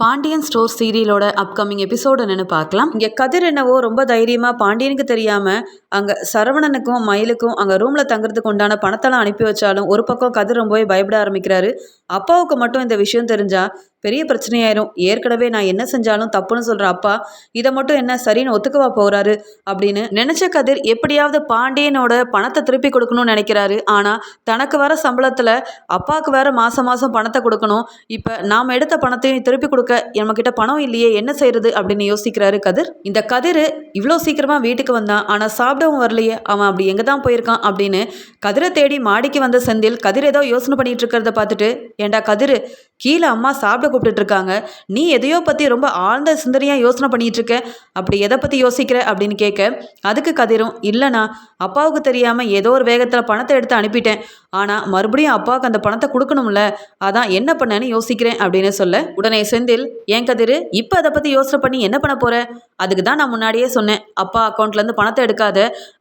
Pandian store சீரியலோட upcoming episode என்னன்னு பார்க்கலாம். இங்கே கதிர் என்னவோ ரொம்ப தைரியமாக பாண்டியனுக்கு தெரியாமல் அங்கே சரவணனுக்கும் மயிலுக்கும் அங்கே ரூமில் தங்குறதுக்கு உண்டான பணத்தெல்லாம் அனுப்பி வச்சாலும் ஒரு பக்கம் கதிர் ரொம்பவே பயப்பட ஆரம்பிக்கிறாரு. அப்பாவுக்கு மட்டும் இந்த விஷயம் தெரிஞ்சால் பெரிய பிரச்சனையாயிரும். ஏற்கனவே நான் என்ன செஞ்சாலும் தப்புன்னு சொல்கிற அப்பா இதை மட்டும் என்ன சரின்னு ஒத்துக்கவா போகிறாரு அப்படின்னு நினச்ச கதிர் எப்படியாவது பாண்டியனோட பணத்தை திருப்பி கொடுக்கணும்னு நினைக்கிறாரு. ஆனால் தனக்கு வர சம்பளத்தில் அப்பாவுக்கு வேற மாதம் மாதம் பணத்தை கொடுக்கணும். இப்போ நாம் எடுத்த பணத்தையும் திருப்பி கொடுக்க நம்மக்கிட்ட பணம் இல்லையே என்ன செய்யறது அப்படின்னு யோசிக்கிறாரு கதிர். இந்த கதிர் இவ்வளோ சீக்கிரமாக வீட்டுக்கு வந்தான். ஆனால் சாப்பிடவும் வரலையே. அவன் அப்படி எங்கே தான் போயிருக்கான் அப்படின்னு கதிரை தேடி மாடிக்கு வந்த செந்தில் கதிர் ஏதோ யோசனை பண்ணிட்டு இருக்கிறத பார்த்துட்டு ஏண்டா கதிர் கீழே அம்மா சாப்பிட கூப்பிட்டுட்டு இருக்காங்க நீ எதையோ பற்றி ரொம்ப ஆழ்ந்த சிந்தனையாக யோசனை பண்ணிட்டு இருக்க அப்படி எதை பற்றி யோசிக்கிற அப்படின்னு கேட்க அதுக்கு கதிரும் இல்லைண்ணா அப்பாவுக்கு தெரியாமல் ஏதோ ஒரு வேகத்தில் பணத்தை எடுத்து அனுப்பிட்டேன். ஆனால் மறுபடியும் அப்பாவுக்கு அந்த பணத்தை கொடுக்கணும்ல அதான் என்ன பண்ணேன்னு யோசிக்கிறேன் அப்படின்னு சொல்ல உடனே செந்தில் ஏன் கதிர் இப்போ அதை பற்றி யோசனை பண்ணி என்ன பண்ண போற? அதுக்கு தான் நான் முன்னாடியே சொன்னேன் அப்பா அக்கௌண்ட்லேருந்து பணத்தை எடுக்காத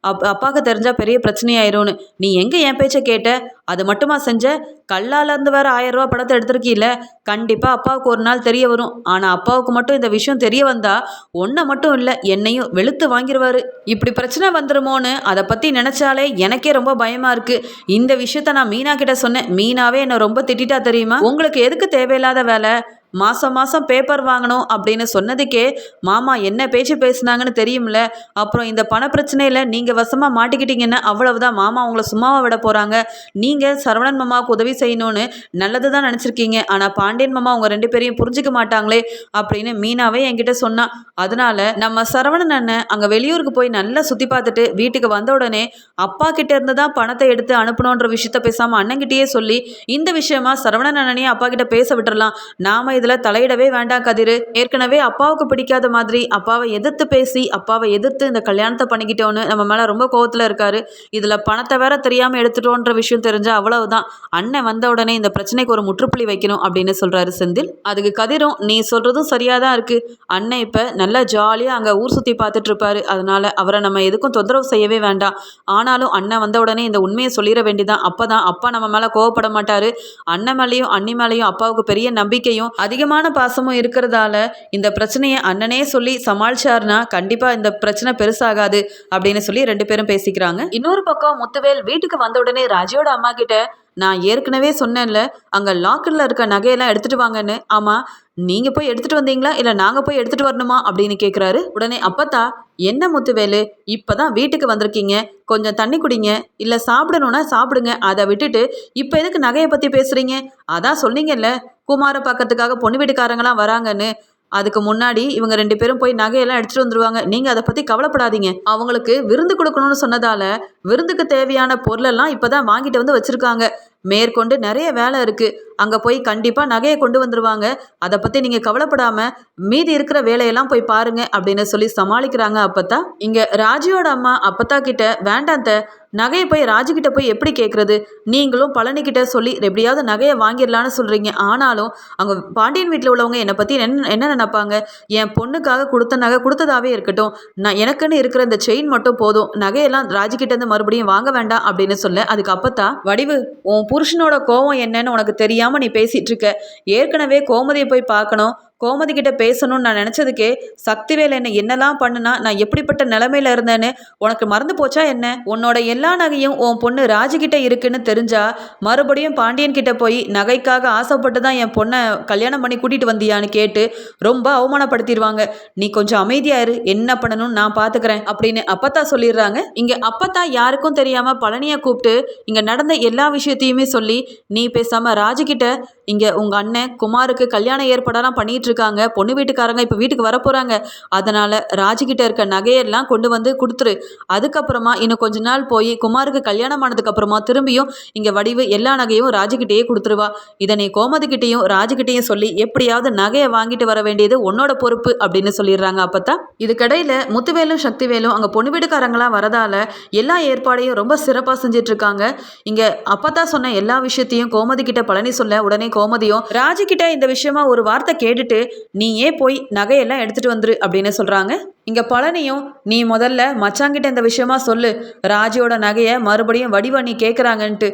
அப் அப்பாவுக்கு தெரிஞ்சால் பெரிய பிரச்சனையாயிரும்னு. நீ எங்கே என் பேச்சை கேட்ட? அது மட்டுமா செஞ்ச? கல்லாலேருந்து வேற ஆயிரம் ரூபா பணத்தை எடுத்திருக்கீல்ல கண்டிப்பாக அப்பாவுக்கு ஒரு நாள் தெரிய வரும். ஆனால் அப்பாவுக்கு மட்டும் இந்த விஷயம் தெரிய வந்தா ஒன்றை மட்டும் இல்லை என்னையும் வெளுத்து வாங்கிடுவாரு இப்படி பிரச்சனை வந்துருமோன்னு அதை பற்றி நினச்சாலே எனக்கே ரொம்ப பயமாக இருக்குது இந்த விஷயம் விஷயத்த நான் மீனா கிட்ட சொன்னேன். மீனாவே என்னை ரொம்ப திட்டிட்டா தெரியுமா? உங்களுக்கு எதுக்கு தேவையில்லாத வேலை? மாதம் மாதம் பேப்பர் வாங்கணும் அப்படின்னு சொன்னதுக்கே மாமா என்ன பேச்சு பேசுனாங்கன்னு தெரியும்ல. அப்புறம் இந்த பண பிரச்சனையில் நீங்கள் வசமாக மாட்டிக்கிட்டீங்கன்னா அவ்வளவுதான். மாமா உங்களை சும்மாவாக விட போகிறாங்க நீங்கள் சரவணன் மாமாவுக்கு உதவி செய்யணும்னு நல்லது தான் நினச்சிருக்கீங்க. ஆனால் பாண்டியன் மாமா உங்கள் ரெண்டு பேரையும் புரிஞ்சுக்க மாட்டாங்களே அப்படின்னு மீனாவே என்கிட்ட சொன்னா. அதனால நம்ம சரவணன் அண்ணன் அங்கே வெளியூருக்கு போய் நல்லா சுற்றி பார்த்துட்டு வீட்டுக்கு வந்த உடனே அப்பா கிட்ட இருந்து தான் பணத்தை எடுத்து அனுப்பணுன்ற விஷயத்த பேசாமல் அண்ணன்கிட்டயே சொல்லி இந்த விஷயமா சரவணன் அண்ணனையும் அப்பா கிட்ட பேச விட்டுறலாம். நாம இதில் தலையிடவே வேண்டாம் கதிரு. ஏற்கனவே அப்பாவுக்கு பிடிக்காத மாதிரி அப்பாவை எதிர்த்து பேசி அப்பாவை எதிர்த்து இந்த கல்யாணத்தை பண்ணிக்கிட்டோன்னு நம்ம மேலே ரொம்ப கோவத்துல இருக்காரு. இதில் பணத்தை வேற தெரியாமல் எடுத்துட்டோன்ற விஷயம் தெரிஞ்சா அவ்வளவுதான். அண்ணன் வந்த உடனே இந்த பிரச்சனைக்கு ஒரு முற்றுப்புள்ளி வைக்கணும் அப்படின்னு சொல்கிறாரு செந்தில். அதுக்கு கதிரும் நீ சொல்கிறதும் சரியாக தான் இருக்குது அண்ணன் இப்போ நல்லா ஜாலியாக அங்கே ஊர் சுற்றி பார்த்துட்டு இருப்பாரு. அதனால அவரை நம்ம எதுக்கும் தொந்தரவு செய்யவே வேண்டாம். ஆனாலும் அண்ணன் வந்த உடனே இந்த உண்மையை சொல்லிட வேண்டிதான். அப்போ தான் அப்பா நம்ம மேலே கோவப்பட மாட்டார். அண்ணன் மேலேயும் அண்ணி மேலேயும் அப்பாவுக்கு பெரிய நம்பிக்கையும் அதிகமான பாசமும் இருக்கிறதால இந்த பிரச்சனையை அண்ணனே சொல்லி சமாளிச்சார்னா கண்டிப்பாக இந்த பிரச்சனை பெருசாகாது அப்படின்னு சொல்லி ரெண்டு பேரும் பேசிக்கிறாங்க. இன்னொரு பக்கம் முத்துவேல் வீட்டுக்கு வந்த உடனே ராஜியோட அம்மா கிட்ட நான் ஏற்கனவே சொன்னேன்ல அங்கே லாக்கரில் இருக்க நகையெல்லாம் எடுத்துட்டு வாங்கன்னு. ஆமாம் நீங்கள் போய் எடுத்துட்டு வந்தீங்களா? இல்லை நாங்கள் போய் எடுத்துட்டு வரணுமா? அப்படின்னு கேட்குறாரு உடனே அப்பத்தா என்ன முத்துவேலு? இப்போ தான் வீட்டுக்கு வந்திருக்கீங்க. கொஞ்சம் தண்ணி குடிங்க. இல்லை சாப்பிடணுன்னா சாப்பிடுங்க. அதை விட்டுட்டு இப்போ எதுக்கு நகையை பற்றி பேசுகிறீங்க அதான் சொன்னீங்கல்ல குமார பக்கத்துக்காக பொண்ணு வீட்டுக்காரங்களாம் வராங்கன்னு அதுக்கு முன்னாடி இவங்க ரெண்டு பேரும் போய் நகையெல்லாம் எடுத்துட்டு வந்துருவாங்க. நீங்கள் அதை பற்றி கவலைப்படாதீங்க. அவங்களுக்கு விருந்து கொடுக்கணும்னு சொன்னதால விருந்துக்கு தேவையான பொருளெல்லாம் இப்போ தான் வாங்கிட்டு வந்து வச்சுருக்காங்க. மேற்கொண்டு நிறைய வேலை இருக்குது அங்கே போய் கண்டிப்பாக நகையை கொண்டு வந்துருவாங்க. அதை பற்றி நீங்கள் கவலைப்படாமல் மீதி இருக்கிற வேலையெல்லாம் போய் பாருங்க அப்படின்னு சொல்லி சமாளிக்கிறாங்க அப்பத்தா. இங்கே ராஜியோட அம்மா அப்பத்தா கிட்ட வேண்டாந்த நகையை போய் ராஜுக்கிட்ட போய் எப்படி கேட்குறது நீங்களும் பழனிக்கிட்ட சொல்லி எப்படியாவது நகையை வாங்கிடலான்னு சொல்கிறீங்க ஆனாலும் அங்கே பாண்டியன் வீட்டில் உள்ளவங்க என்னை பற்றி என்ன என்ன நினைப்பாங்க? என் பொண்ணுக்காக கொடுத்த நகை கொடுத்ததாவே இருக்கட்டும். நான் எனக்குன்னு இருக்கிற இந்த செயின் மட்டும் போதும். நகையெல்லாம் ராஜுக்கிட்டேருந்து மறுபடியும் வாங்க வேண்டாம் அப்படின்னு சொல்ல அதுக்கு அப்பத்தா வடிவு உன் புருஷனோட கோவம் என்னன்னு உனக்கு தெரியாமல் நீ பேசிகிட்டு இருக்க. ஏற்கனவே கோமதியை போய் பார்க்கணும். கோமதி கிட்ட பேசணும்னு நான் நினச்சதுக்கே சக்திவேல் என்ன என்னெல்லாம் பண்ணுனா நான் எப்படிப்பட்ட நிலமையில இருந்தேன்னு உனக்கு மறந்து போச்சா என்ன? உன்னோட எல்லா நகையும் உன் பொண்ணு ராஜுகிட்ட இருக்குன்னு தெரிஞ்சா மறுபடியும் பாண்டியன் கிட்ட போய் நகைக்காக ஆசைப்பட்டு தான் என் பொண்ணை கல்யாணம் பண்ணி கூட்டிட்டு வந்தியான்னு கேட்டு ரொம்ப அவமானப்படுத்திடுவாங்க. நீ கொஞ்சம் அமைதியாயிரு என்ன பண்ணணும்னு நான் பார்த்துக்கிறேன் அப்படின்னு அப்பத்தா சொல்லிடுறாங்க. இங்க அப்பத்தா யாருக்கும் தெரியாம பழனியை கூப்பிட்டு இங்க நடந்த எல்லா விஷயத்தையுமே சொல்லி நீ பேசாம ராஜுகிட்ட இங்க உங்க அண்ணன் குமாருக்கு கல்யாணம் ஏற்பாடெல்லாம் பண்ணிட்டு இருக்காங்க. பொண்ணு வீட்டுக்காரங்க இப்போ வீட்டுக்கு வர போறாங்க. அதனால ராஜிக்கிட்ட இருக்க நகையெல்லாம் கொண்டு வந்து கொடுத்துரு. அதுக்கப்புறமா இன்னும் கொஞ்ச நாள் போய் குமாருக்கு கல்யாணம் ஆனதுக்கு அப்புறமா திரும்பியும் இங்க வடிவு எல்லா நகையும் ராஜுகிட்டயே கொடுத்துருவா. இதை நீ கோமதிக்கிட்டையும் ராஜுகிட்டையும் சொல்லி எப்படியாவது நகையை வாங்கிட்டு வர வேண்டியது உன்னோட பொறுப்பு அப்படின்னு சொல்லிடுறாங்க அப்பத்தான் இதுக்கடையில முத்துவேலும் சக்திவேலும் அங்க பொண்ணு வீட்டுக்காரங்களாம் வரதால எல்லா ஏற்பாடையும் ரொம்ப சிறப்பாக செஞ்சுட்டு இருக்காங்க இங்க அப்பத்தா சொன்ன எல்லா விஷயத்தையும் கோமதி கிட்ட பழனி சொல்ல உடனே கோமதியும் ராஜு இந்த விஷயமா ஒரு வார்த்தை கேட்டுட்டு நீயே போய் நகையெல்லாம் எடுத்துட்டு வந்துரு அப்படின்னு சொல்றாங்க. இங்க பழனியும் நீ முதல்ல மச்சாங்கிட்ட இந்த விஷயமா சொல்லு. ராஜியோட நகையை மறுபடியும் வடிவ நீ கேட்குறாங்கன்ட்டு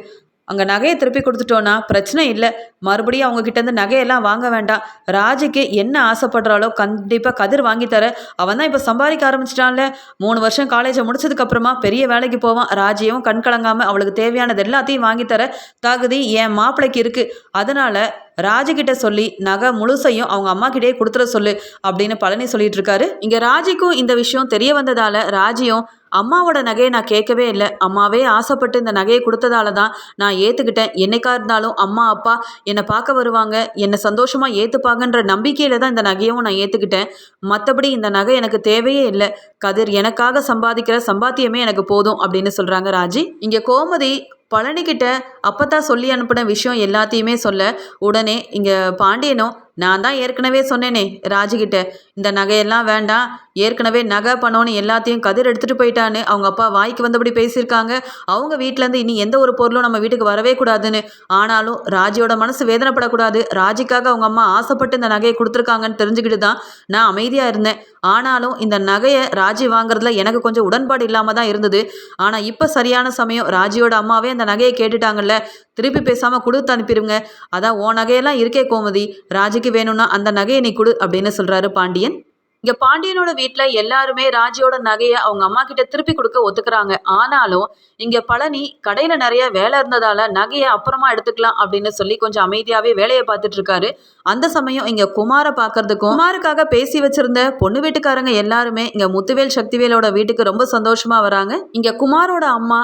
அங்கே நகையை திருப்பி கொடுத்துட்டோன்னா பிரச்சனை இல்லை. மறுபடியும் அவங்க கிட்டேருந்து நகையெல்லாம் வாங்க வேண்டாம். ராஜுக்கு என்ன ஆசைப்படுறாளோ கண்டிப்பாக கதிர் வாங்கி தர. அவன் தான் இப்போ சம்பாதிக்க ஆரம்பிச்சிட்டான்ல. மூணு வருஷம் காலேஜை முடிச்சதுக்கப்புறமா பெரிய வேலைக்கு போவான். ராஜையும் கண் கலங்காமல் அவளுக்கு தேவையானது எல்லாத்தையும் வாங்கி தர தகுதி என் மாப்பிள்ளைக்கு இருக்குது அதனால் ராஜிக்கிட்ட சொல்லி நகை முழுசையும் அவங்க அம்மா கிட்டே கொடுத்துட சொல்லு அப்படின்னு பழனி சொல்லிட்டு இருக்காரு. இங்கே ராஜிக்கும் இந்த விஷயம் தெரிய வந்ததால ராஜியும் அம்மாவோட நகையை நான் கேட்கவே இல்லை. அம்மாவே ஆசைப்பட்டு இந்த நகையை கொடுத்ததால தான் நான் ஏற்றுக்கிட்டேன் என்னைக்கா இருந்தாலும் அம்மா அப்பா என்னை பார்க்க வருவாங்க. என்னை சந்தோஷமாக ஏற்றுப்பாங்கன்ற நம்பிக்கையில் தான் இந்த நகையும் நான் ஏற்றுக்கிட்டேன் மற்றபடி இந்த நகை எனக்கு தேவையே இல்லை. கதிர் எனக்காக சம்பாதிக்கிற சம்பாத்தியமே எனக்கு போதும் அப்படின்னு சொல்கிறாங்க ராஜி. இங்கே கோமதி பழனிக்கிட்ட அப்பதான் சொல்லி அனுப்பின விஷயம் எல்லாத்தையுமே சொல்ல உடனே இங்கே பாண்டியனும் நான் தான் ஏற்கனவே சொன்னேனே ராஜுகிட்ட இந்த நகையெல்லாம் வேண்டாம் ஏற்கனவே நகை பணம்னு எல்லாத்தையும் கதிர் எடுத்துகிட்டு போயிட்டான்னு அவங்க அப்பா வாய்க்கு வந்தபடி பேசியிருக்காங்க. அவங்க வீட்டிலேருந்து இனி எந்த ஒரு பொருளும் நம்ம வீட்டுக்கு வரவே கூடாதுன்னு. ஆனாலும் ராஜியோட மனசு வேதனைப்படக்கூடாது. ராஜிக்காக அவங்க அம்மா ஆசைப்பட்டு இந்த நகையை கொடுத்துருக்காங்கன்னு தெரிஞ்சுக்கிட்டு தான் நான் அமைதியாக இருந்தேன். ஆனாலும் இந்த நகையை ராஜி வாங்குறதுல எனக்கு கொஞ்சம் உடன்பாடு இல்லாமல் தான் இருந்தது. ஆனால் இப்போ சரியான சமயம் ராஜியோட அம்மாவே அந்த நகையை கேட்டுட்டாங்கல்ல திருப்பி பேசாமல் கொடுத்து அனுப்பிடுங்க அதான் உன் நகையெல்லாம் இருக்கே கோமதி. ராஜிக்கு வேணும்னா அந்த நகையை நீ கொடு அப்படின்னு சொல்கிறாரு பாண்டியன். இங்கே பாண்டியனோட வீட்டில் எல்லாருமே ராஜியோட நகையை அவங்க அம்மா கிட்ட திருப்பி கொடுக்க ஒத்துக்கிறாங்க. ஆனாலும் இங்கே பழனி கடையில் நிறைய வேலை இருந்ததால நகையை அப்புறமா எடுத்துக்கலாம் அப்படின்னு சொல்லி கொஞ்சம் அமைதியாகவே வேலையை பார்த்துட்டு இருக்காரு. அந்த சமயம் இங்கே குமாரை பார்க்கறதுக்கும் குமாருக்காக பேசி வச்சிருந்த பொண்ணு வீட்டுக்காரங்க எல்லாருமே இங்கே முத்துவேல் சக்திவேலோட வீட்டுக்கு ரொம்ப சந்தோஷமா வராங்க. இங்கே குமாரோட அம்மா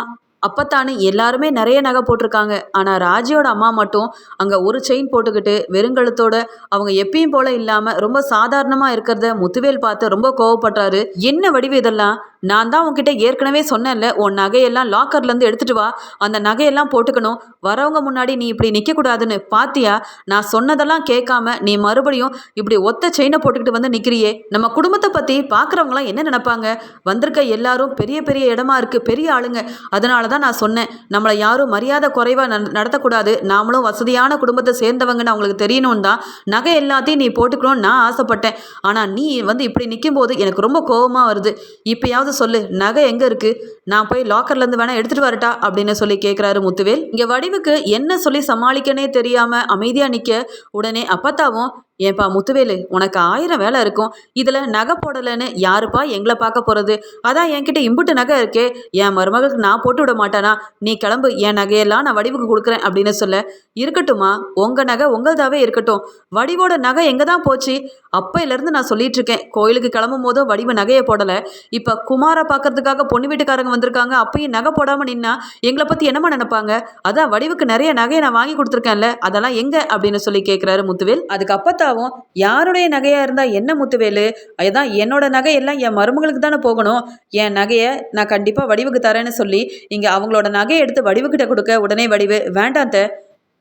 அப்பத்தானு எல்லாருமே நிறைய நகை போட்டிருக்காங்க. ஆனால் ராஜியோட அம்மா மட்டும் அங்கே ஒரு செயின் போட்டுக்கிட்டு வெறுங்கழுத்தோட அவங்க எப்பயும் போல இல்லாமல் ரொம்ப சாதாரணமாக இருக்கிறத முத்துவேல் பார்த்து ரொம்ப கோவப்படுறாரு என்ன வடிவு இதெல்லாம்? நான் தான் உன்கிட்ட ஏற்கனவே சொன்னேன்ல உன் நகையெல்லாம் லாக்கர்லேருந்து எடுத்துட்டு வா. அந்த நகையெல்லாம் போட்டுக்கணும். வரவங்க முன்னாடி நீ இப்படி நிற்கக்கூடாதுன்னு பாத்தியா? நான் சொன்னதெல்லாம் கேட்காம நீ மறுபடியும் இப்படி ஒத்த செயினை போட்டுக்கிட்டு வந்து நிற்கிறியே நம்ம குடும்பத்தை பற்றி பார்க்குறவங்களாம் என்ன நினைப்பாங்க? வந்திருக்க எல்லாரும் பெரிய பெரிய இடமா இருக்குது பெரிய ஆளுங்க. அதனால தான் நான் சொன்னேன். நம்மளை யாரும் மரியாதை குறைவாக நடத்தக்கூடாது. நாமளும் வசதியான குடும்பத்தை சேர்ந்தவங்கன்னு அவங்களுக்கு தெரியணும் தான் நகை எல்லாத்தையும் நீ போட்டுக்கணும்னு நான் ஆசைப்பட்டேன். ஆனால் நீ வந்து இப்படி நிற்கும்போது எனக்கு ரொம்ப கோபமாக வருது. இப்போயாவது சொல்லு. நகை எங்கே இருக்குது நான் போய் லாக்கர்லேருந்து வேணால் எடுத்துகிட்டு வரட்டா? அப்படின்னு சொல்லி கேட்குறாரு முத்துவேல். இங்கே வடிவுக்கு என்ன சொல்லி சமாளிக்கனே தெரியாமல் அமைதியாக நிற்க உடனே அப்பத்தாவும் ஏன்பா முத்துவேலு உனக்கு ஆயிரம் வேலை இருக்கும். இதில் நகை போடலைன்னு யாருப்பா எங்களை பார்க்க போகிறது அதான் என்கிட்ட இம்புட்டு நகை இருக்கே. என் மருமகளுக்கு நான் போட்டு விட மாட்டேனா? நீ கிளம்பு என் நகையெல்லாம் நான் வடிவுக்கு கொடுக்குறேன் அப்படின்னு சொல்ல. இருக்கட்டுமா உங்கள் நகை உங்கள்தாவே இருக்கட்டும். வடிவோட நகை எங்கே தான் போச்சு? அப்பையிலேருந்து நான் சொல்லிட்டு இருக்கேன். கோயிலுக்கு கிளம்பும் போதும் வடிவு நகையை போடலை. இப்போ குமாரை பார்க்கறதுக்காக பொண்ணு வீட்டுக்காரங்க வந்திருக்காங்க. அப்பயும் நகை போடாமல் நின்னா எங்களை பற்றி என்னம்மா நினைப்பாங்க? அதான் வடிவுக்கு நிறைய நகையை நான் வாங்கி கொடுத்துருக்கேன்ல அதெல்லாம் எங்கே? அப்படின்னு சொல்லி கேட்குறாரு முத்துவேல். அதுக்கு அப்பத்தாவும் யாருடைய நகையாக இருந்தால் என்ன முத்துவேலு? அதுதான் என்னோட நகை எல்லாம் என் மருமகளுக்கு தானே போகணும். என் நகையை நான் கண்டிப்பாக வடிவுக்கு தரேன்னு சொல்லி இங்கே அவங்களோட நகையை எடுத்து வடிவுக்கிட்ட கொடுக்க உடனே வடிவு வேண்டாம்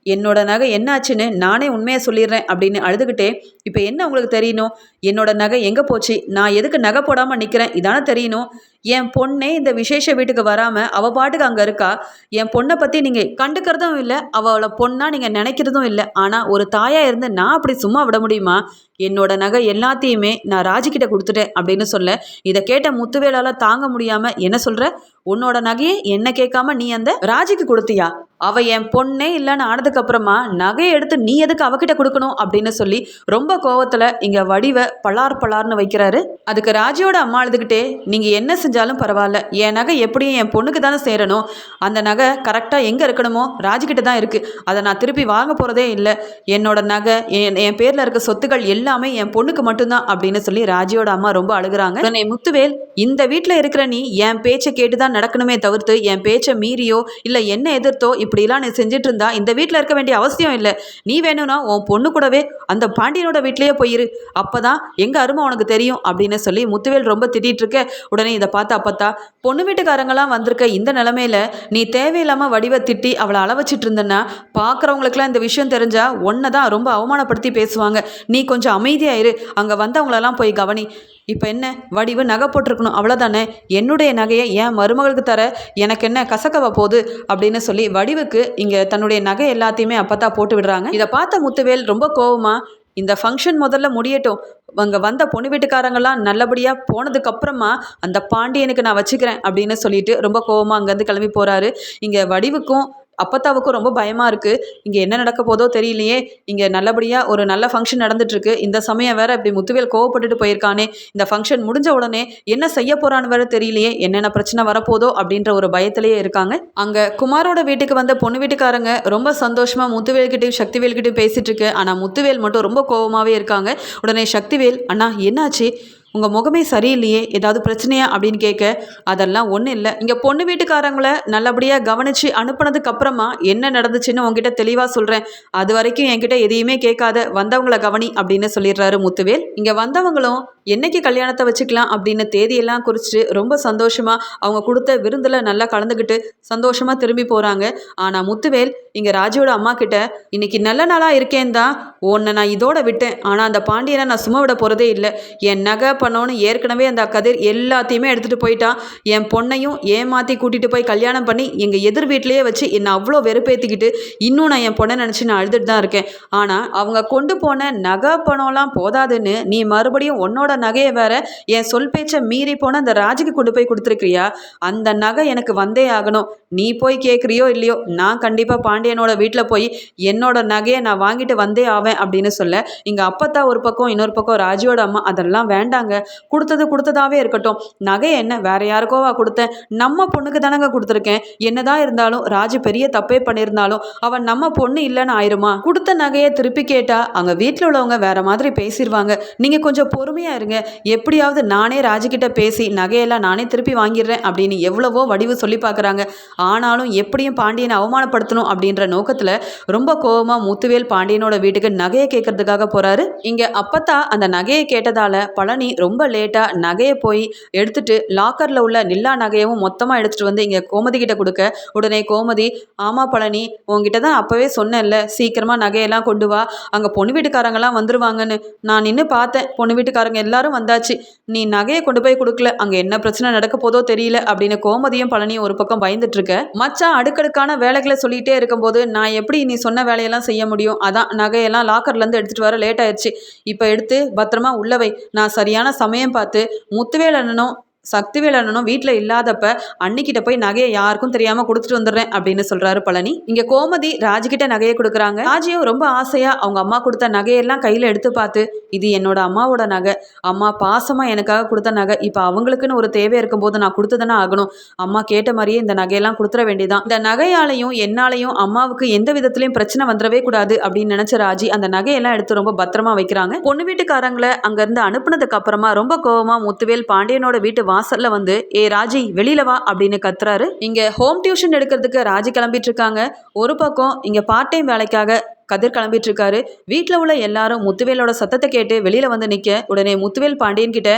என்னோட நகை என்னாச்சுன்னு நானே உண்மையை சொல்லிடுறேன் அப்படின்னு அழுதுகிட்டே இப்போ என்ன உங்களுக்கு தெரியணும்? என்னோட நகை எங்கே போச்சு? நான் எதுக்கு நகை போடாமல் நிற்கிறேன் இதானே தெரியணும். என் பொண்ணே இந்த விசேஷ வீட்டுக்கு வராமல் அவள் பாட்டுக்கு அங்கே இருக்கா? என் பொண்ணை பற்றி நீங்கள் கண்டுக்கிறதும் இல்லை அவளை பொண்ணாக நீங்கள் நினைக்கிறதும் இல்லை. ஆனால் ஒரு தாயாக இருந்து நான் அப்படி சும்மா விட முடியுமா? என்னோட நகை எல்லாத்தையுமே நான் ராஜிக்கிட்ட கொடுத்துட்டேன் அப்படின்னு சொல்ல இதை கேட்ட முத்துவேலால் தாங்க முடியாமல் என்ன சொல்கிற உன்னோட நகையை என்ன கேட்காம நீ அந்த ராஜிக்கு கொடுத்தியா? அவ என் பொண்ணே இல்லைன்னு ஆனதுக்கு அப்புறமா நகையை எடுத்து நீ எதுக்கு அவகிட்ட கொடுக்கணும் அப்படின்னு சொல்லி ரொம்ப கோவத்தில் இங்கே வடிவை பலார் பலார்னு வைக்கிறாரு. அதுக்கு ராஜியோட அம்மா அழுதுகிட்டே நீங்கள் என்ன செஞ்சாலும் பரவாயில்ல. என் நகை எப்படியும் என் பொண்ணுக்கு தானே சேரணும். அந்த நகை கரெக்டாக எங்கே இருக்கணுமோ? ராஜிக்கிட்ட தான் இருக்குது அதை நான் திருப்பி வாங்க போகிறதே இல்லை. என்னோட நகை என் என் பேரில் இருக்க சொத்துக்கள் எல்லாமே என் பொண்ணுக்கு மட்டும்தான் அப்படின்னு சொல்லி ராஜியோட அம்மா ரொம்ப அழுகுறாங்க. உடனே முத்துவேல் இந்த வீட்டில் இருக்கிற நீ என் பேச்சை கேட்டு தான் நடக்கணுமே தவிர்த்து என் பேச்சை மீறியோ இல்லை என்ன எதிர்த்தோ இப்படிலாம் நீ செஞ்சுட்டு இருந்தா இந்த வீட்டில் இருக்க வேண்டிய அவசியம் இல்லை. நீ வேணும்னா உன் பொண்ணு கூடவே அந்த பாண்டியனோட வீட்லேயே போயிரு. அப்பதான் எங்கள் அருமை உனக்கு தெரியும் அப்படின்னு சொல்லி முத்துவேல் ரொம்ப திட்டிகிட்டு இருக்க. உடனே இதை பார்த்து அப்பத்தா பொண்ணு வீட்டுக்காரங்களாம் வந்திருக்க இந்த நிலமையில நீ தேவையில்லாம வடிவ திட்டி அவளை அளவச்சிட்டு இருந்தேன்னா பார்க்குறவங்களுக்குலாம் இந்த விஷயம் தெரிஞ்சா ஒன்றை தான் ரொம்ப அவமானப்படுத்தி பேசுவாங்க. நீ கொஞ்சம் அமைதியாயிரு. அங்கே வந்தவங்களெல்லாம் போய் கவனி. இப்போ என்ன? வடிவு நகை போட்டிருக்கணும். அவ்வளோதானே என்னுடைய நகையை என் மருமகளுக்கு தர எனக்கு என்ன கசக்கவா போகுது? அப்படின்னு சொல்லி வடிவுக்கு இங்கே தன்னுடைய நகை எல்லாத்தையுமே அப்பத்தா போட்டு விடுறாங்க. இதை பார்த்த முத்துவேல் ரொம்ப கோவமாக இந்த ஃபங்க்ஷன் முதல்ல முடியட்டும். அங்கே வந்த பொண்ணு வீட்டுக்காரங்கெல்லாம் நல்லபடியாக போனதுக்கு அப்புறமா அந்த பாண்டியனுக்கு நான் வச்சுக்கிறேன் அப்படின்னு சொல்லிட்டு ரொம்ப கோவமாக அங்கேருந்து கிளம்பி போகிறாரு இங்கே வடிவுக்கும் அப்பத்தாவுக்கும் ரொம்ப பயமாக இருக்குது இங்கே என்ன நடக்க போதோ தெரியலையே. இங்கே நல்லபடியாக ஒரு நல்ல ஃபங்க்ஷன் நடந்துட்டுருக்கு. இந்த சமயம் வேற இப்படி முத்துவேல் கோவப்பட்டுட்டு போயிருக்கானே. இந்த ஃபங்க்ஷன் முடிஞ்ச உடனே என்ன செய்ய போகிறான்னு வேற தெரியலையே. என்னென்ன பிரச்சனை வரப்போதோ அப்படின்ற ஒரு பயத்திலேயே இருக்காங்க. அங்கே குமாரோட வீட்டுக்கு வந்த பொண்ணு வீட்டுக்காரங்க ரொம்ப சந்தோஷமாக முத்துவேல்கிட்டையும் சக்திவேல்கிட்டையும் பேசிகிட்டு இருக்கு ஆனால் முத்துவேல் மட்டும் ரொம்ப கோவமாகவே இருக்காங்க. உடனே சக்திவேல் அண்ணா என்னாச்சு? உங்கள் முகமே சரியில்லையே ஏதாவது பிரச்சனையா அப்படின்னு கேட்க அதெல்லாம் ஒன்றும் இல்லை. இங்கே பொண்ணு வீட்டுக்காரங்களை நல்லபடியாக கவனித்து அனுப்புனதுக்கு அப்புறமா என்ன நடந்துச்சுன்னு உங்ககிட்ட தெளிவாக சொல்கிறேன் அது வரைக்கும் என்கிட்ட எதையுமே கேட்காத வந்தவங்கள கவனி அப்படின்னு சொல்லிடுறாரு முத்துவேல். இங்கே வந்தவங்களும் என்னைக்கு கல்யாணத்தை வச்சுக்கலாம்? அப்படின்னு தேதியெல்லாம் குறிச்சிட்டு ரொம்ப சந்தோஷமாக அவங்க கொடுத்த விருந்தில் நல்லா கலந்துக்கிட்டு சந்தோஷமாக திரும்பி போகிறாங்க ஆனால் முத்துவேல் இங்கே ராஜியோட அம்மா கிட்ட இன்னைக்கு நல்ல நாளாக இருக்கேன் தான். உன்னை நான் இதோட விட்டேன். ஆனால் அந்த பாண்டியனை நான் சும்மா விட போகிறதே இல்லை. என் நகை பண்ணோன்னு ஏற்கனவே அந்த கதிர் எல்லாத்தையுமே எடுத்துகிட்டு போயிட்டான் என் பொண்ணையும் ஏமாற்றி கூட்டிகிட்டு போய் கல்யாணம் பண்ணி எங்கள் எதிர் வீட்லேயே வச்சு என்னை அவ்வளோ வெறுப்பேற்றிக்கிட்டு இன்னும் நான் என் பொண்ணை நினச்சி நான் அழுதுட்டு தான் இருக்கேன். ஆனால் அவங்க கொண்டு போன நகை பணம்லாம் போதாதுன்னு நீ மறுபடியும் உன்னோட நகையை வேற என் சொல் பேச்சை மீறி போன அந்த ராஜுக்கு கொண்டு போய் கொடுத்துருக்கிறியா? அந்த நகை எனக்கு வந்தே ஆகணும். நீ போய் கேட்குறியோ இல்லையோ நான் கண்டிப்பாக பாண்டியனோட வீட்டில் போய் என்னோட நகையை நான் வாங்கிட்டு வந்தே ஆவேன் அப்படின்னு சொல்ல இங்கே அப்பத்தா ஒரு பக்கம் இன்னொரு பக்கம் ராஜுவோட அம்மா அதெல்லாம் வேண்டாங்க. கொடுத்தது கொடுத்ததாவே இருக்கட்டும். நகை என்ன? வேற யாருக்கோவா கொடுத்தேன்? நம்ம பொண்ணுக்கு தானங்க கொடுத்துருக்கேன். என்னதான் இருந்தாலும் ராஜு பெரிய தப்பே பண்ணியிருந்தாலும் அவன் நம்ம பொண்ணு இல்லைன்னு ஆயிருமா? கொடுத்த நகையை திருப்பி கேட்டா அங்கே வீட்டில் உள்ளவங்க வேற மாதிரி பேசிடுவாங்க நீங்கள் கொஞ்சம் பொறுமையாக இருங்க. எப்படியாவது நானே ராஜுக்கிட்ட பேசி நகையெல்லாம் நானே திருப்பி வாங்கிடுறேன் அப்படின்னு எவ்வளவோ வடிவு சொல்லி பார்க்குறாங்க. ஆனாலும் எப்படியும் பாண்டியனை அவமானப்படுத்தணும் அப்படின்ற நோக்கத்தில் ரொம்ப கோவமாக முத்துவேல் பாண்டியனோட வீட்டுக்கு நகையை கேட்கறதுக்காக போகிறாரு இங்கே அப்பத்தா அந்த நகையை கேட்டதால பழனி ரொம்ப லேட்டாக நகையை போய் எடுத்துட்டு லாக்கரில் உள்ள நில்லா நகையவும் மொத்தமாக எடுத்துகிட்டு வந்து இங்கே கோமதி கிட்ட கொடுக்க. உடனே கோமதி ஆமா பழனி உங்ககிட்ட தான் அப்போவே சொன்னேன்ல சீக்கிரமாக நகையெல்லாம் கொண்டு வா. அங்கே பொண்ணு வீட்டுக்காரங்கெல்லாம் வந்துருவாங்கன்னு. நான் நின்று பார்த்தேன். பொண்ணு வீட்டுக்காரங்க எல்லாரும் வந்தாச்சு. நீ நகையை கொண்டு போய் கொடுக்கல. அங்கே என்ன பிரச்சனை நடக்க போதோ தெரியல அப்படின்னு கோமதியும் பழனியும் ஒரு பக்கம் பயந்துட்டு இருக்க. மச்சான் அடுக்கடுக்கான வேலைகளை சொல்லிகிட்டே இருக்கும்போது நான் எப்படி நீ சொன்ன வேலையெல்லாம் செய்ய முடியும்? அதான் நகையெல்லாம் லாக்கர்லேருந்து எடுத்துகிட்டு வர லேட் ஆயிடுச்சு இப்போ எடுத்து பத்திரமா உள்ளவை நான் சரியான சமயம் பார்த்து முத்துவேல் அண்ணனும் சக்திவேல் அண்ணனும் வீட்டில் இல்லாதப்ப அன்னிக்கிட்ட போய் நகையை யாருக்கும் தெரியாம கொடுத்துட்டு வந்துடுறேன் அப்படின்னு சொல்றாரு பழனி. இங்க கோமதி ராஜ்கிட்ட நகையை கொடுக்குறாங்க. ராஜியும் ரொம்ப ஆசையா அவங்க அம்மா கொடுத்த நகையெல்லாம் கையில எடுத்து பார்த்து இது என்னோட அம்மாவோட நகை. அம்மா பாசமா எனக்காக கொடுத்த நகை. இப்போ அவங்களுக்குன்னு ஒரு தேவை இருக்கும்போது நான் கொடுத்துதானே ஆகணும். அம்மா கேட்ட மாதிரியே இந்த நகையெல்லாம் கொடுத்துட வேண்டியதான் இந்த நகையாலையும் என்னாலையும் அம்மாவுக்கு எந்த விதத்துலயும் பிரச்சனை வந்துடவே கூடாது அப்படின்னு நினைச்ச ராஜி அந்த நகையெல்லாம் எடுத்து ரொம்ப பத்திரமா வைக்கிறாங்க. பொண்ணு வீட்டுக்காரங்களை அங்கேருந்து அனுப்புனதுக்கு அப்புறமா ரொம்ப கோவமா முத்துவேல் பாண்டியனோட வீட்டு வாசல்ல வந்து ஏ ராஜி வெளியில வா அப்படின்னு கத்துறாரு. இங்க ஹோம் டியூஷன் எடுக்கிறதுக்கு ராஜி கிளம்பிட்டு இருக்காங்க. ஒரு பக்கம் இங்க பார்ட் டைம் வேலைக்காக கதிர் கிளம்பிட்டு இருக்காரு வீட்டில் உள்ள எல்லாரும் முத்துவேலோட சத்தத்தை கேட்டு வெளியில வந்து நிற்க உடனே முத்துவேல் பாண்டியன் கிட்ட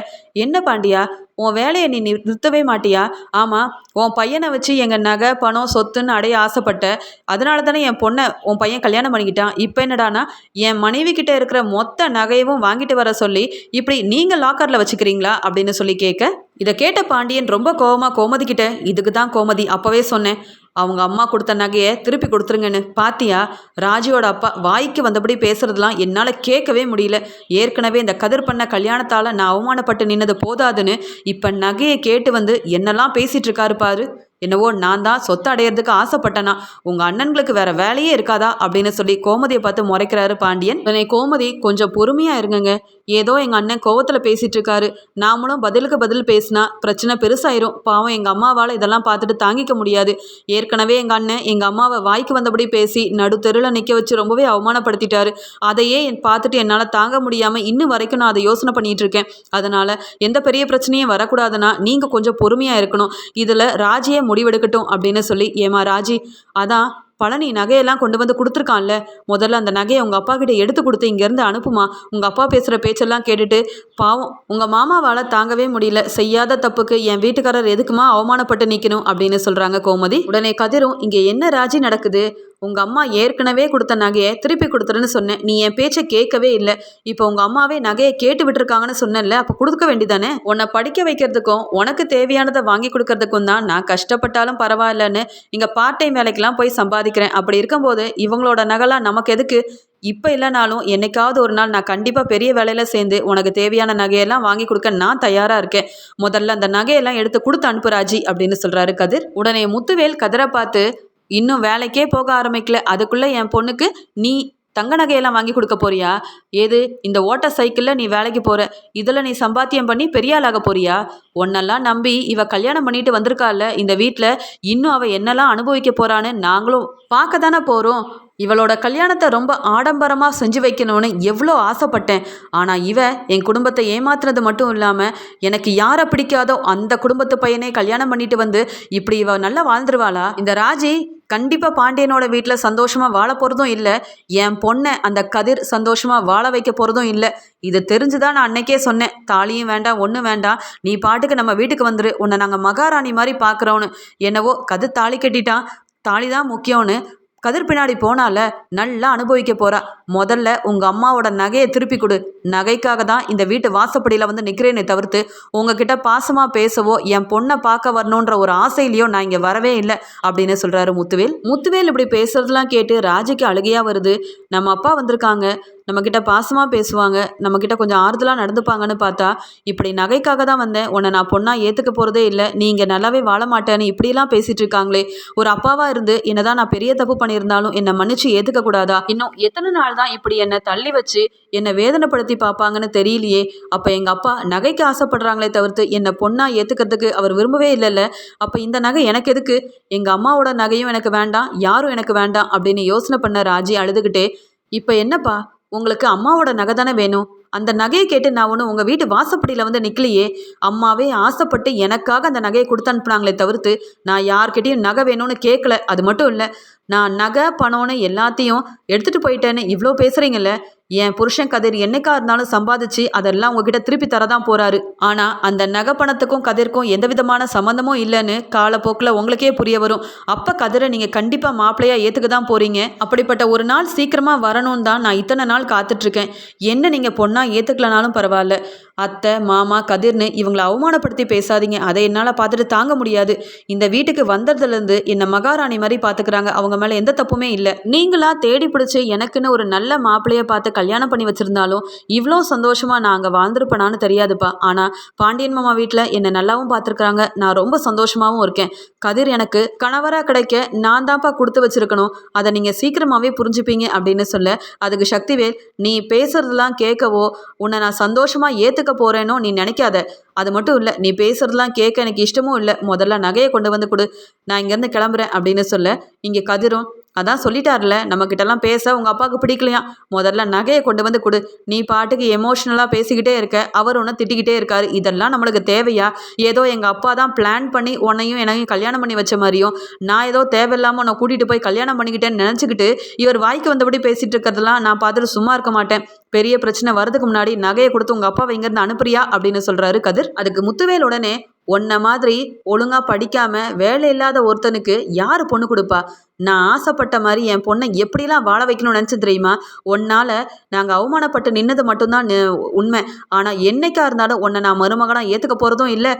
என்ன பாண்டியா? உன் வேலையை நீ நிறுத்தவே மாட்டியா? ஆமாம் உன் பையனை வச்சு எங்கள் நகை பணம் சொத்துன்னு அடைய ஆசைப்பட்ட. அதனால தானே என் பொண்ணை உன் பையன் கல்யாணம் பண்ணிக்கிட்டான். இப்போ என்னடானா என் மனைவி கிட்ட இருக்கிற மொத்த நகையவும் வாங்கிட்டு வர சொல்லி இப்படி நீங்கள் லாக்கரில் வச்சுக்கிறீங்களா? அப்படின்னு சொல்லி கேட்க இதை கேட்ட பாண்டியன் ரொம்ப கோவமா கோமதி கிட்ட இதுக்கு தான் கோமதி. அப்போவே சொன்னேன். அவங்க அம்மா கொடுத்த நகையை திருப்பி கொடுத்துருங்கன்னு. பாத்தியா? ராஜியோட அப்பா வாய்க்கு வந்தபடி பேசுறதுலாம் என்னால் கேட்கவே முடியல. ஏற்கனவே இந்த கதிர் பண்ண கல்யாணத்தால் நான் அவமானப்பட்டு நின்னது போதாதுன்னு இப்போ நகையை கேட்டு வந்து என்னெல்லாம் பேசிட்டு இருக்காரு பாரு. என்னவோ நான் தான் சொத்து அடையிறதுக்கு ஆசைப்பட்டேனா. உங்கள் அண்ணன்களுக்கு வேற வேலையே இருக்காதா? அப்படின்னு சொல்லி கோமதியை பார்த்து முறைக்கிறாரு பாண்டியன். உடனே கோமதி கொஞ்சம் பொறுமையாக இருங்கங்க. ஏதோ எங்கள் அண்ணன் கோவத்தில் பேசிகிட்டு இருக்காரு நாமளும் பதிலுக்கு பதில் பேசினா பிரச்சனை பெருசாயிரும். பாவம் எங்கள் அம்மாவால் இதெல்லாம் பார்த்துட்டு தாங்கிக்க முடியாது. ஏற்கனவே எங்கள் அண்ணன் எங்கள் அம்மாவை வாய்க்கு வந்தபடி பேசி நடுத்தெருவில் நிற்க வச்சு ரொம்பவே அவமானப்படுத்திட்டாரு. அதையே என் பார்த்துட்டு என்னால் தாங்க முடியாமல் இன்னும் வரைக்கும் நான் அதை யோசனை பண்ணிகிட்டு இருக்கேன் அதனால் எந்த பெரிய பிரச்சனையும் வரக்கூடாதுன்னா நீங்கள் கொஞ்சம் பொறுமையாக இருக்கணும். இதில் ராஜியே முடிவெடுக்கட்டும் அப்படின்னு சொல்லி ஏமா ராஜி அதான் பழனி நகையெல்லாம் கொண்டு வந்து கொடுத்துருக்கான்ல. முதல்ல அந்த நகையை உங்கள் அப்பா கிட்ட எடுத்து கொடுத்து இங்கேருந்து அனுப்புமா. உங்கள் அப்பா பேசுகிற பேச்செல்லாம் கேட்டுட்டு பாவம் உங்கள் மாமாவால் தாங்கவே முடியல. செய்யாத தப்புக்கு என் வீட்டுக்காரர் எதுக்குமா அவமானப்பட்டு நிற்கணும் அப்படின்னு சொல்கிறாங்க கோமதி. உடனே கதிரும் இங்கே என்ன ராஜி நடக்குது? உங்கள் அம்மா ஏற்கனவே கொடுத்த நகையை திருப்பி கொடுத்துருன்னு சொன்னேன். நீ என் பேச்சை கேட்கவே இல்லை. இப்போ உங்கள் அம்மாவே நகையை கேட்டு விட்டுருக்காங்கன்னு சொன்னேன்ல அப்போ கொடுக்க வேண்டிதானே உன்னை படிக்க வைக்கிறதுக்கும் உனக்கு தேவையானதை வாங்கி கொடுக்கறதுக்கும் தான் நான் கஷ்டப்பட்டாலும் பரவாயில்லன்னு இங்கே பார்ட் டைம் வேலைக்கெல்லாம் போய் சம்பாதிக்கிறேன். அப்படி இருக்கும்போது இவங்களோட நகைலாம் நமக்கு எதுக்கு? இப்போ இல்லைனாலும் என்னைக்காவது ஒரு நாள் நான் கண்டிப்பாக பெரிய வேலையில் சேர்ந்து உனக்கு தேவையான நகையெல்லாம் வாங்கி கொடுக்க நான் தயாராக இருக்கேன். முதல்ல அந்த நகையெல்லாம் எடுத்து கொடுத்து அனுப்புராஜி அப்படின்னு சொல்கிறாரு கதிர். உடனே முத்துவேல் கதிரை பார்த்து இன்னும் வேலைக்கே போக ஆரம்பிக்கல. அதுக்குள்ளே என் பொண்ணுக்கு நீ தங்க நகையெல்லாம் வாங்கி கொடுக்க போறியா? ஏது இந்த ஓட்ட சைக்கிளில் நீ வேலைக்கு போகிற இதில் நீ சம்பாத்தியம் பண்ணி பெரிய ஆளாக போறியா? உன்னெல்லாம் நம்பி இவ கல்யாணம் பண்ணிட்டு வந்திருக்கால இந்த வீட்டில் இன்னும் அவள் என்னெல்லாம் அனுபவிக்க போறான்னு நாங்களும் பார்க்க தானே போகிறோம் இவளோட கல்யாணத்தை ரொம்ப ஆடம்பரமாக செஞ்சு வைக்கணும்னு எவ்வளோ ஆசைப்பட்டேன். ஆனால் இவ என் குடும்பத்தை ஏமாத்துறது மட்டும் இல்லாமல் எனக்கு யாரை பிடிக்காதோ அந்த குடும்பத்து பையனே கல்யாணம் பண்ணிட்டு வந்து இப்படி இவ நல்லா வாழ்ந்துருவாளா? இந்த ராஜி கண்டிப்பாக பாண்டியனோட வீட்டில் சந்தோஷமாக வாழ போகிறதும் இல்லை. என் பொண்ணை அந்த கதிர் சந்தோஷமாக வாழ வைக்க போகிறதும் இல்லை. இது தெரிஞ்சுதான் நான் அன்னைக்கே சொன்னேன். தாலியும் வேண்டாம் ஒன்றும் வேண்டாம். நீ பாட்டுக்கு நம்ம வீட்டுக்கு வந்துரு. உன்னை நாங்கள் மகாராணி மாதிரி பார்க்குறோன்னு என்னவோ கதிர் தாலி கட்டிட்டான். தாலி தான் முக்கியம்னு. கதிர் பின்னாடி போனால நல்லா அனுபவிக்க போறா. முதல்ல உங்க அம்மாவோட நகையை திருப்பி கொடு. நகைக்காக தான் இந்த வீட்டு வாசப்படியில் வந்து நிற்கிறேனே தவிர்த்து உங்ககிட்ட பாசமா பேசவோ என் பொண்ணை பார்க்க வரணுன்ற ஒரு ஆசையிலையோ நான் இங்கே வரவே இல்லை அப்படின்னு சொல்றாரு முத்துவேல். முத்துவேல் இப்படி பேசுறதுலாம் கேட்டு ராஜிக்கு அழுகையா வருது. நம்ம அப்பா வந்திருக்காங்க. நம்மக்கிட்ட பாசமாக பேசுவாங்க நம்மக்கிட்ட கொஞ்சம் ஆறுதலாக நடந்துப்பாங்கன்னு பார்த்தா இப்படி நகைக்காக தான் வந்தேன். உன்னை நான் பொண்ணாக ஏற்றுக்க போகிறதே இல்லை. நீங்கள் நல்லாவே வாழ மாட்டேன்னு இப்படிலாம் பேசிகிட்டு இருக்காங்களே. ஒரு அப்பாவாக இருந்து என்னதான் நான் பெரிய தப்பு பண்ணியிருந்தாலும் என்னை மன்னிச்சு ஏற்றுக்க கூடாதா? இன்னும் எத்தனை நாள் தான் இப்படி என்னை தள்ளி வச்சு என்னை வேதனைப்படுத்தி பார்ப்பாங்கன்னு தெரியலையே. அப்போ எங்கள் அப்பா நகைக்கு ஆசைப்படுறாங்களே தவிர்த்து என்னை பொண்ணாக ஏற்றுக்கிறதுக்கு அவர் விரும்பவே இல்லைல்ல. அப்போ இந்த நகை எனக்கு எதுக்கு? எங்கள் அம்மாவோட நகையும் எனக்கு வேண்டாம் யாரும் எனக்கு வேண்டாம் அப்படின்னு யோசனை பண்ண ராஜி அழுதுகிட்டே இப்போ என்னப்பா? உங்களுக்கு அம்மாவோட நகை தானே வேணும்? அந்த நகையை கேட்டு நான் ஒன்று உங்கள் வீட்டு வாசப்படியில் வந்து நிற்கலையே அம்மாவே ஆசைப்பட்டு எனக்காக அந்த நகையை கொடுத்து அனுப்புனாங்களே தவிர்த்து நான் யார்கிட்டையும் நகை வேணும்னு கேட்கல அது மட்டும் இல்லை நான் நகை பணம்னு எல்லாத்தையும் எடுத்துகிட்டு போயிட்டேன்னு இவ்வளோ பேசுகிறீங்கல்ல என் புருஷன் கதிர் என்னைக்கா இருந்தாலும் சம்பாதிச்சு அதெல்லாம் உங்ககிட்ட திருப்பி தரதான் போறாரு. ஆனா அந்த நகை பணத்துக்கும் கதிர்க்கும் எந்த விதமான சம்மந்தமும் இல்லைன்னு காலப்போக்கில் உங்களுக்கே புரிய வரும். அப்ப கதிரை நீங்க கண்டிப்பா மாப்பிள்ளையா ஏத்துக்க தான் போறீங்க. அப்படிப்பட்ட ஒரு நாள் சீக்கிரமா வரணும் தான் நான் இத்தனை நாள் காத்துட்ருக்கேன் என்ன நீங்க பொண்ணா ஏத்துக்கலனாலும் பரவாயில்ல. அத்தை மாமா கதிர்னு இவங்களை அவமானப்படுத்தி பேசாதீங்க. அதை என்னால் பார்த்துட்டு தாங்க முடியாது. இந்த வீட்டுக்கு வந்ததுலேருந்து என்னை மகாராணி மாதிரி பார்த்துக்கிறாங்க. அவங்க மேலே எந்த தப்புமே இல்லை. நீங்களா தேடி பிடிச்சி எனக்குன்னு ஒரு நல்ல மாப்பிள்ளையை பார்த்து கல்யாணம் பண்ணி வச்சுருந்தாலும் இவ்வளோ சந்தோஷமாக நான் அங்கே வாழ்ந்துருப்பேனான்னு தெரியாதுப்பா. ஆனால் பாண்டியன் மாமா வீட்டில் என்னை நல்லாவும் பார்த்துருக்குறாங்க. நான் ரொம்ப சந்தோஷமாகவும் இருக்கேன். கதிர் எனக்கு கணவராக கிடைக்க நான் தான்ப்பா கொடுத்து வச்சுருக்கணும். அதை நீங்கள் சீக்கிரமாகவே புரிஞ்சுப்பீங்க அப்படின்னு சொல்ல அதுக்கு சக்திவேல் நீ பேசுறதெல்லாம் கேட்கவோ உன்னை நான் சந்தோஷமாக ஏற்றுக்க போகிறேனோ நீ நினைக்காத. அது மட்டும் இல்லை நீ பேசுறதெல்லாம் கேட்க எனக்கு இஷ்டமும் இல்லை. முதல்ல நகையை கொண்டு வந்து கொடு. நான் இங்கேருந்து கிளம்புறேன் அப்படின்னு சொல்ல இங்கே கதிரும் அதான் சொல்லிட்டார்ல நம்மக்கிட்டலாம் பேச உங்கள் அப்பாவுக்கு பிடிக்கலையா? முதல்ல நகையை கொண்டு வந்து கொடு. நீ பாட்டுக்கு எமோஷ்னலாக பேசிக்கிட்டே இருக்க அவர் ஒன்று திட்டிக்கிட்டே இருக்காரு. இதெல்லாம் நம்மளுக்கு தேவையா? ஏதோ எங்கள் அப்பா தான் பிளான் பண்ணி உன்னையும் என்னையும் கல்யாணம் பண்ணி வச்ச மாதிரியும் நான் ஏதோ தேவையில்லாமல் உன்னை கூட்டிகிட்டு போய் கல்யாணம் பண்ணிக்கிட்டேன்னு நினச்சிக்கிட்டு இவர் வாய்க்கு வந்தபடி பேசிகிட்டு இருக்கிறதெல்லாம் நான் பார்த்துட்டு சும்மா இருக்க மாட்டேன். பெரிய பிரச்சனை வரதுக்கு முன்னாடி நகையை கொடுத்து உங்கள் அப்பாவை இங்கேருந்து அனுப்புறியா? அப்படின்னு சொல்கிறாரு கதிர். அதுக்கு முத்துவேல் உடனே உன்னை மாதிரி ஒழுங்காக படிக்காமல் வேலை இல்லாத ஒருத்தனுக்கு யார் பொண்ணு கொடுப்பா? நான் ஆசைப்பட்ட மாதிரி என் பொண்ணை எப்படிலாம் வாழ வைக்கணும்னு நினச்சி தெரியுமா? உன்னால் நாங்கள் அவமானப்பட்டு நின்னது மட்டும்தான் உண்மை. ஆனால் என்னைக்கா இருந்தாலும் உன்னை நான் மருமகனாக ஏற்றுக்க போகிறதும் இல்லை.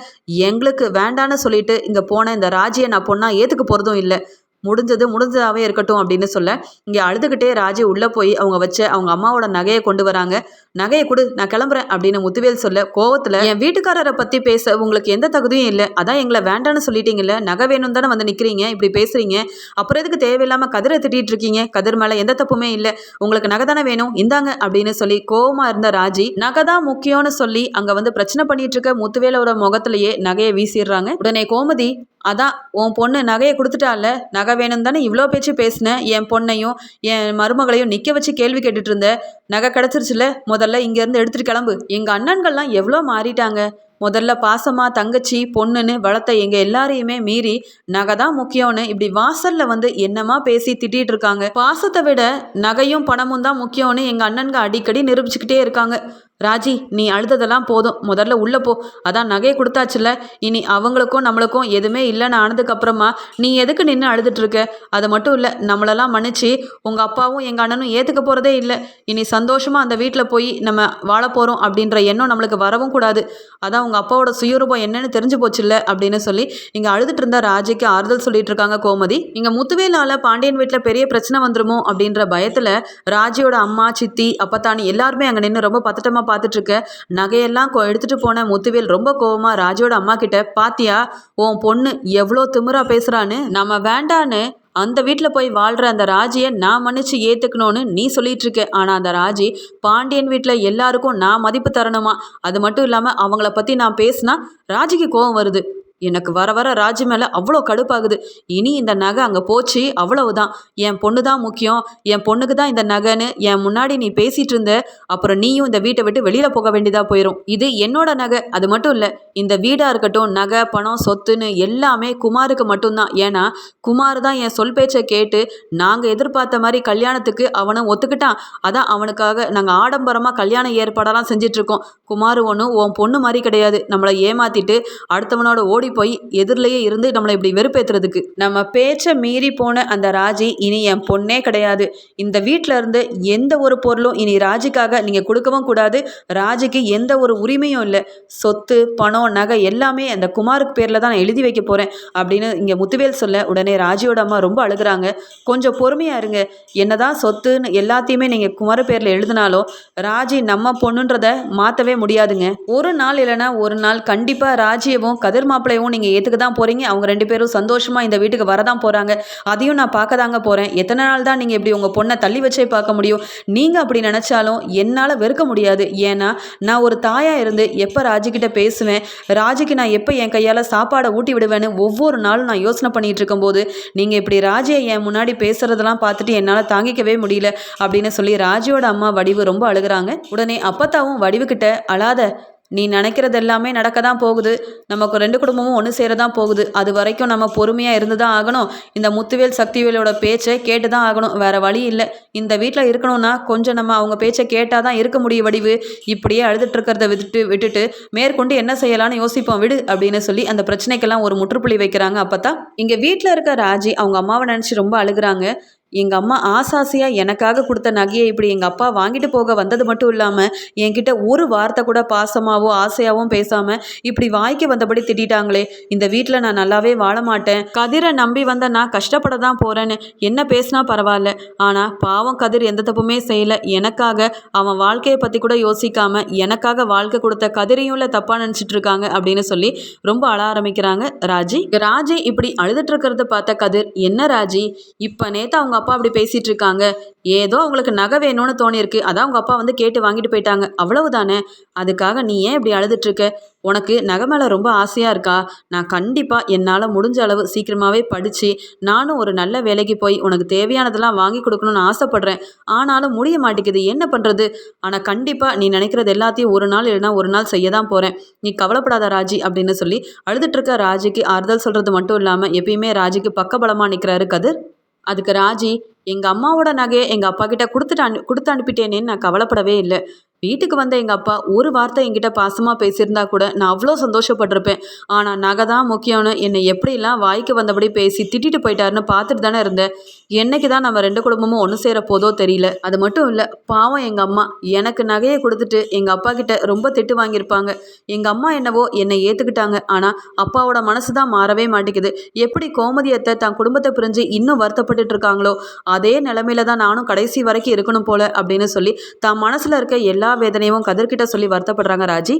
எங்களுக்கு வேண்டான்னு சொல்லிட்டு இங்கே போன இந்த ராஜியை நான் பொண்ணாக ஏற்றுக்க போகிறதும் இல்லை. முடிஞ்சது முடிஞ்சதாகவே இருக்கட்டும் அப்படின்னு சொல்ல இங்கே அழுதுகிட்டே ராஜி உள்ளே போய் அவங்க வச்ச அவங்க அம்மாவோட நகையை கொண்டு வராங்க. நகையை கொடு நான் கிளம்புறேன் அப்படின்னு முத்துவேல் சொல்ல கோவத்தில் என் வீட்டுக்காரரை பற்றி பேச உங்களுக்கு எந்த தகுதியும் இல்லை. அதான் எங்களை வேண்டான்னு சொல்லிட்டீங்கல்ல. நகை வேணும் தானே வந்து நிற்கிறீங்க இப்படி பேசுகிறீங்க அப்புறம் எதுக்கு தேவையில்லாமல் கதிரை திட்டிகிட்டு இருக்கீங்க? கதிர் மேலே எந்த தப்புமே இல்லை. உங்களுக்கு நகை தானே வேணும்? இந்தாங்க அப்படின்னு சொல்லி கோவமாக இருந்த ராஜி நகை தான் முக்கியம்னு சொல்லி அங்கே வந்து பிரச்சனை பண்ணிட்டு இருக்க முத்துவேலோட முகத்திலேயே நகையை வீசிடுறாங்க. உடனே கோமதி அதான் உன் பொண்ணு நகையை கொடுத்துட்டால நகை வேணும் தானே இவ்வளோ பேச்சு பேசினேன் என் பொண்ணையும் என் மருமகளையும் நிற்க வச்சு கேள்வி கேட்டுட்டு இருந்த. நகை கிடச்சிருச்சுல முதல்ல இங்கேருந்து எடுத்துகிட்டு கிளம்பு. எங்கள் அண்ணன்கள்லாம் எவ்வளோ மாறிட்டாங்க. முதல்ல பாசமாக தங்கச்சி பொண்ணுன்னு வளர்த்த எங்கள் எல்லாரையுமே மீறி நகை தான் முக்கியம்னு இப்படி வாசல்ல வந்து என்னமா பேசி திட்டிகிட்டு இருக்காங்க? பாசத்தை விட நகையும் பணமும் தான் முக்கியம்னு எங்கள் அண்ணன்க அடிக்கடி நிரூபிச்சுக்கிட்டே இருக்காங்க. ராஜி நீ அழுததெல்லாம் போதும். முதல்ல உள்ள போ. அதான் நகையை கொடுத்தாச்சுல இனி அவங்களுக்கும் நம்மளுக்கும் எதுவுமே இல்லைன்னு ஆனதுக்கு அப்புறமா நீ எதுக்கு நின்று அழுதுட்டு இருக்க அது மட்டும் இல்லை நம்மளெல்லாம் மன்னிச்சு உங்க அப்பாவும் எங்க அண்ணனும் ஏத்துக்க போறதே இல்லை. இனி சந்தோஷமா அந்த வீட்டில் போய் நம்ம வாழ போறோம் அப்படின்ற எண்ணம் நம்மளுக்கு வரவும் கூடாது. அதான் உங்க அப்பாவோட சுயரூபம் என்னன்னு தெரிஞ்சு போச்சுல்ல அப்படின்னு சொல்லி இங்க அழுதுட்டு இருந்தா ராஜிக்கு ஆறுதல் சொல்லிட்டு இருக்காங்க கோமதி. இங்க முத்துவேலால பாண்டியன் வீட்டில் பெரிய பிரச்சனை வந்துருமோ அப்படின்ற பயத்துல ராஜியோட அம்மா சித்தி அப்பத்தானி எல்லாருமே அங்க நின்று ரொம்ப பதட்டமா பார்த்துட்டு இருக்க நகையெல்லாம் கொ- எடுத்துட்டு போன முத்துவேல் ரொம்ப கோவமா ராஜோட அம்மா கிட்ட பாத்தியா உன் பொண்ணு எவ்வளோ திமிரா பேசுறான்னு நம்ம வேண்டான்னு அந்த வீட்டில் போய் வாழ்கிற அந்த ராஜியை நான் மன்னிச்சு ஏற்றுக்கணும்னு நீ சொல்லிட்டு இருக்க ஆனால் அந்த ராஜி பாண்டியன் வீட்டில் எல்லாருக்கும் நான் மதிப்பு தரணுமா? அது மட்டும் இல்லாமல் அவங்கள பற்றி நான் பேசினா ராஜிக்கு கோவம் வருது. எனக்கு வர வர ராஜி மேலே அவ்வளோ கடுப்பாகுது. இனி இந்த நகை அங்கே போச்சு அவ்வளவுதான். என் பொண்ணு தான் முக்கியம். என் பொண்ணுக்கு தான் இந்த நகைன்னு என் முன்னாடி நீ பேசிகிட்டு இருந்த அப்புறம் நீயும் இந்த வீட்டை விட்டு வெளியில் போக வேண்டியதாக போயிடும் இது என்னோட நகை அது மட்டும் இல்லை இந்த வீடாக இருக்கட்டும் நகை பணம் சொத்துன்னு எல்லாமே குமாருக்கு மட்டும்தான். ஏன்னா குமார் தான் என் சொல் பேச்சை கேட்டு நாங்கள் எதிர்பார்த்த மாதிரி கல்யாணத்துக்கு அவனை ஒத்துக்கிட்டான். அதான் அவனுக்காக நாங்கள் ஆடம்பரமாக கல்யாண ஏற்பாடெல்லாம் செஞ்சிட்ருக்கோம் குமார் ஒன்றும் உன் பொண்ணு மாதிரி கிடையாது. நம்மளை ஏமாற்றிட்டு அடுத்தவனோட ஓடி போய் எதிரிலேயே இருந்து நம்மளை இப்படி வெறுப்பேற்றுறதுக்கு நம்ம பேச்சை மீறி போன அந்த ராஜி இனி என் பொண்ணே கிடையாது. இந்த வீட்டில் இருந்து எந்த ஒரு பொருளும் இனி ராஜிக்காக நீங்கள் கொடுக்கவும் கூடாது. ராஜிக்கு எந்த ஒரு உரிமையும் இல்லை. சொத்து பணம் நகை எல்லாமே அந்த குமாருக்கு பேரில் தான் நான் எழுதி வைக்க போகிறேன் அப்படின்னு இங்கே முத்துவேல் சொல்ல உடனே ராஜியோட அம்மா ரொம்ப அழுகுறாங்க. கொஞ்சம் பொறுமையாக இருங்க. என்னதான் சொத்துன்னு எல்லாத்தையுமே நீங்கள் குமார பேரில் எழுதினாலும் ராஜி நம்ம பொண்ணுன்றத மாற்றவே முடியாதுங்க. ஒரு நாள் இல்லைன்னா ஒரு நாள் கண்டிப்பாக ராஜியவும் கதிர் மாப்பிளையவும் நீங்கள் ஏற்றுக்க தான் போகிறீங்க அவங்க ரெண்டு பேரும் சந்தோஷமாக இந்த வீட்டுக்கு வரதான் போகிறாங்க அதையும் நான் பார்க்க தாங்க போகிறேன் எத்தனை நாள் தான் நீங்கள் இப்படி உங்கள் பொண்ணை தள்ளி வச்சே பார்க்க முடியும்? நீங்கள் அப்படி நினச்சாலும் என்னால் வெறுக்க முடியாது. ஏன்னா நான் ஒரு தாயாக இருந்து எப்போ ராஜிக்கிட்ட பேசுவேன் ராஜிக்கு நான் எப்போ என் கையால் சாப்பாடை ஊட்டி விடுவேன்னு ஒவ்வொரு நாளும் நான் யோசனை பண்ணிகிட்டு இருக்கும்போது நீங்கள் இப்படி ராஜியை என் முன்னாடி பேசுகிறதெல்லாம் பார்த்துட்டு என்னால் தாங்கிக்கவே முடியல அப்படின்னு சொல்லி ராஜியோட அம்மா வடிவு ரொம்ப அழுகுறாங்க. உடனே அப்பத்தாவும் வடிவுக்கிட்ட அழாத நீ நினைக்கிறது எல்லாமே நடக்க தான் போகுது. நமக்கு ரெண்டு குடும்பமும் ஒன்று சேர தான் போகுது. அது வரைக்கும் நம்ம பொறுமையாக இருந்து தான் ஆகணும். இந்த முத்துவேல் சக்திவேலோட பேச்சை கேட்டு தான் ஆகணும். வேறு வழி இல்லை. இந்த வீட்டில் இருக்கணும்னா கொஞ்சம் நம்ம அவங்க பேச்சை கேட்டால் தான் இருக்க முடியும் வடிவு. இப்படியே அழுதுட்டு விட்டுட்டு விட்டுட்டு மேற்கொண்டு என்ன செய்யலாம்னு யோசிப்போம். விடு அப்படின்னு சொல்லி அந்த பிரச்சனைக்கெல்லாம் ஒரு முற்றுப்புள்ளி வைக்கிறாங்க அப்போ தான் இங்கே வீட்டில் இருக்க ராஜி அவங்க அம்மாவை நினச்சி ரொம்ப அழுகுறாங்க. எங்கள் அம்மா ஆசாசியாக எனக்காக கொடுத்த நகையை இப்படி எங்கள் அப்பா வாங்கிட்டு போக வந்தது மட்டும் இல்லாமல் என்கிட்ட ஒரு வார்த்தை கூட பாசமாகவோ ஆசையாகவும் பேசாமல் இப்படி வாய்க்கு வந்தபடி திட்டாங்களே இந்த வீட்டில் நான் நல்லாவே வாழ மாட்டேன். கதிரை நம்பி வந்த நான் கஷ்டப்பட தான் போகிறேன்னு என்ன பேசினா பரவாயில்ல. ஆனால் பாவம் கதிர் எந்த தப்புமே செய்யலை. எனக்காக அவன் வாழ்க்கையை பற்றி கூட யோசிக்காமல் எனக்காக வாழ்க்கை கொடுத்த கதிரையும் இல்லை தப்பாக நினச்சிட்டு இருக்காங்க அப்படின்னு சொல்லி ரொம்ப அழ ஆரம்பிக்கிறாங்க ராஜி. ராஜி இப்படி அழுதுட்டு இருக்கிறத பார்த்த கதிர் என்ன ராஜி? இப்போ நேற்று அவங்க அப்பா அப்படி பேசிகிட்டு இருக்காங்க ஏதோ அவங்களுக்கு நகை வேணும்னு தோணியிருக்கு. அதான் அவங்க அப்பா வந்து கேட்டு வாங்கிட்டு போயிட்டாங்க. அவ்வளவுதானே? அதுக்காக நீ ஏன் இப்படி அழுதுட்ருக்க உனக்கு நகை மேலே ரொம்ப ஆசையாக இருக்கா? நான் கண்டிப்பாக என்னால் முடிஞ்ச அளவு சீக்கிரமாகவே படித்து நானும் ஒரு நல்ல வேலைக்கு போய் உனக்கு தேவையானதெல்லாம் வாங்கி கொடுக்கணும்னு ஆசைப்பட்றேன். ஆனாலும் முடிய மாட்டேங்குது. என்ன பண்ணுறது ஆனால் கண்டிப்பாக நீ நினைக்கிறது எல்லாத்தையும் ஒரு நாள் இல்லைனா ஒரு நாள் செய்ய தான் போகிறேன் நீ கவலைப்படாத ராஜி அப்படின்னு சொல்லி அழுதுட்டுருக்க ராஜிக்கு ஆறுதல் சொல்கிறது மட்டும் இல்லாமல் எப்பயுமே ராஜிக்கு பக்கபலமாக நிற்கிறாரு கதிர். அதுக்கு ராஜி எங்கள் அம்மாவோட நகையை எங்கள் அப்பா கிட்ட கொடுத்துட்டு அனு கொடுத்து அனுப்பிட்டேனேன்னு நான் கவலைப்படவே இல்லை. வீட்டுக்கு வந்த எங்கள் அப்பா ஒரு வார்த்தை என்கிட்ட பாசமாக பேசியிருந்தா கூட நான் அவ்வளோ சந்தோஷப்பட்டிருப்பேன். ஆனால் நகை தான் முக்கியம்னு என்னை எப்படிலாம் வாய்க்கு வந்தபடி பேசி திட்டிட்டு போயிட்டாருன்னு பார்த்துட்டு தானே இருந்தேன். என்னைக்கு தான் நம்ம ரெண்டு குடும்பமும் ஒன்று சேர போதோ தெரியல. அது மட்டும் இல்லை பாவம் எங்கள் அம்மா. எனக்கு நகையை கொடுத்துட்டு எங்கள் அப்பா கிட்ட ரொம்ப திட்டு வாங்கியிருப்பாங்க. எங்கள் அம்மா என்னவோ என்னை ஏற்றுக்கிட்டாங்க ஆனால் அப்பாவோட மனசு தான் மாறவே மாட்டேங்குது. எப்படி கோமதியத்தை தன் குடும்பத்தை பிரிஞ்சு இன்னும் வருத்தப்பட்டுட்டு இருக்காங்களோ அதே நிலமையில தான் நானும் கடைசி வரைக்கும் இருக்கணும் போல அப்படின்னு சொல்லி தான் மனசில் இருக்க எல்லா வேதனையும் கதிர்கிட்ட சொல்லி வருத்தப்படுறாங்க ராஜி.